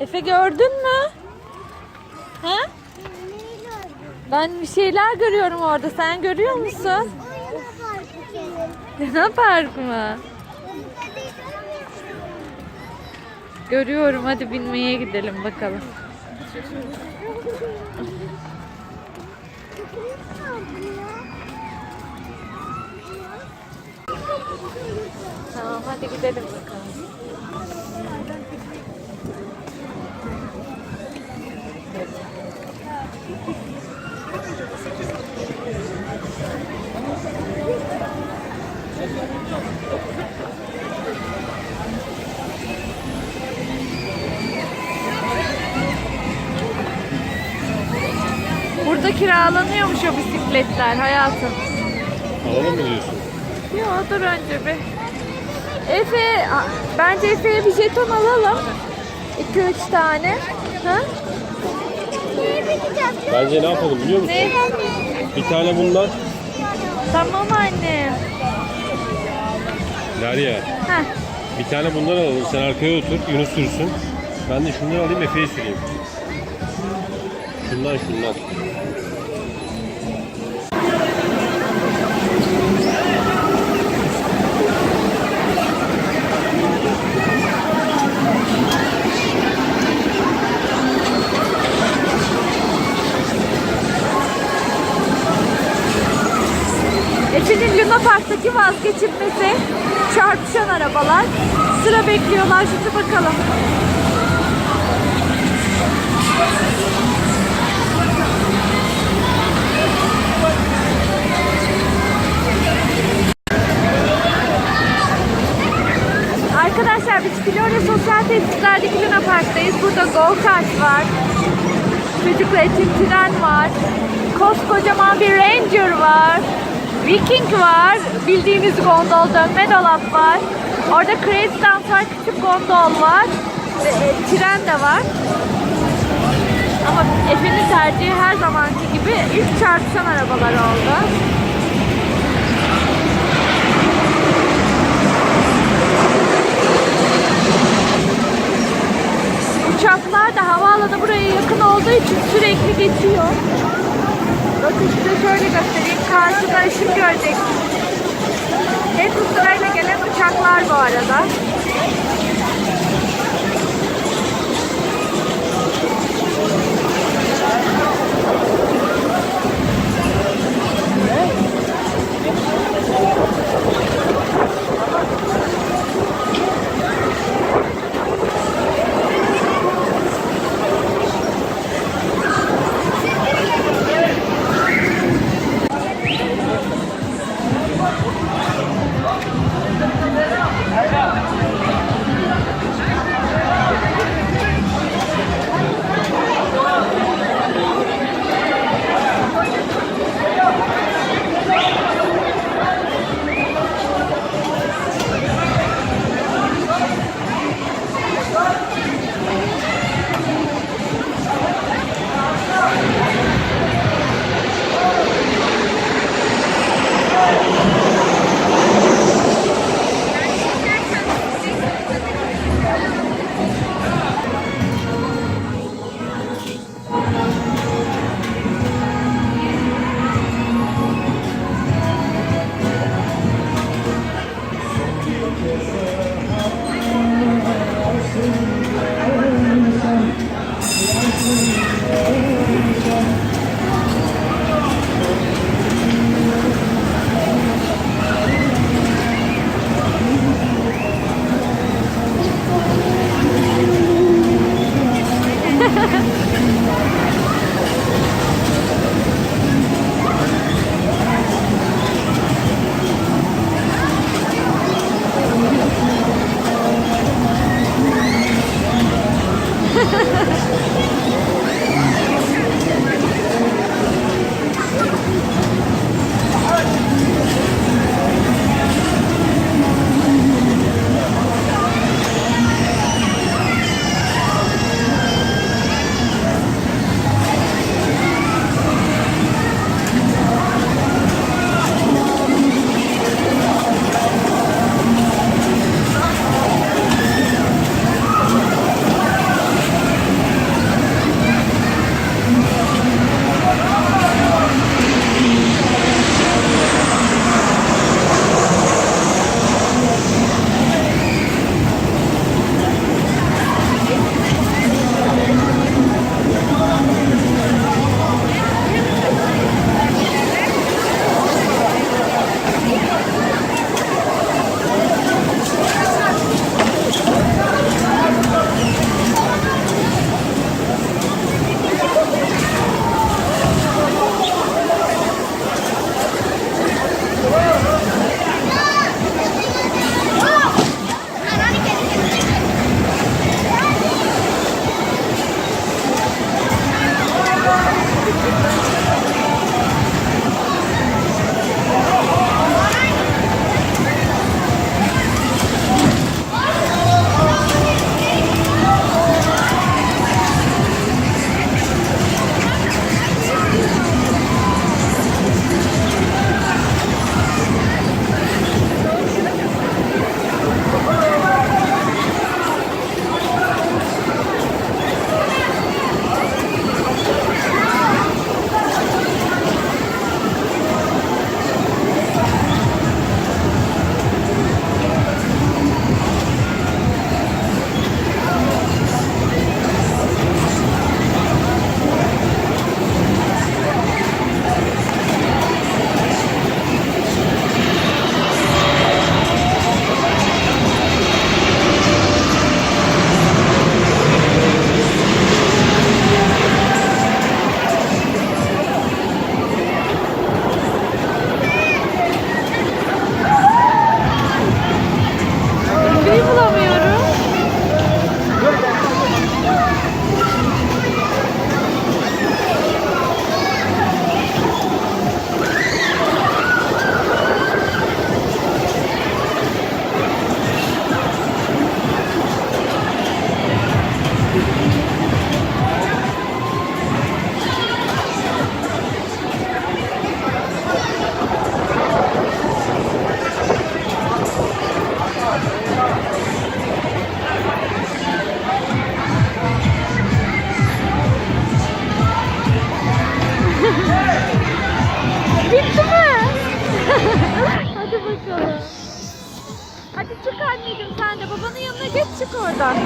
Efe gördün mü? Ha? Ben bir şeyler görüyorum orada. Sen görüyor musun? Luna Park mı? Görüyorum. Hadi binmeye gidelim bakalım. Tamam hadi gidelim bakalım. Burada kiralanıyormuş o bisikletler hayatım. Alalım mı diyorsun? Yo dur önce bir. Efe, bence Efe'ye bir jeton alalım. 2-3 tane. Ha? Bence ne yapalım biliyor musun? Ne? Bir tane bundan. Tamam anne. Derya. Heh. Bir tane bundan alalım. Sen arkaya otur. Yunus sürsün. Ben de şundan alayım Efe'yi süreyim. Şundan şundan. Efe'nin Luna Park'taki vazgeçilmesi çarpışan arabalar. Sıra bekliyorlar şimdi bakalım. Arkadaşlar biz Florya Sosyal Tesislerdeki Luna Park'tayız. Burada go kart var. Çocuklar için tren var. Koskocaman bir Ranger var. Viking var. Bildiğiniz gondol dönme dolap var. Orada Crazy Dance var. Küçük gondol var. Ve, e, tren de var. Ama Efe'nin tercihi her zamanki gibi ilk çarpışan arabalar oldu. geçiyor. Bakın size şöyle göstereyim. Karşıda ışık göreceksiniz. Hep bu sırayla gelen uçaklar bu arada. Evet. Hadi bakalım. Hadi çık anneciğim sen de babanın yanına geç çık oradan.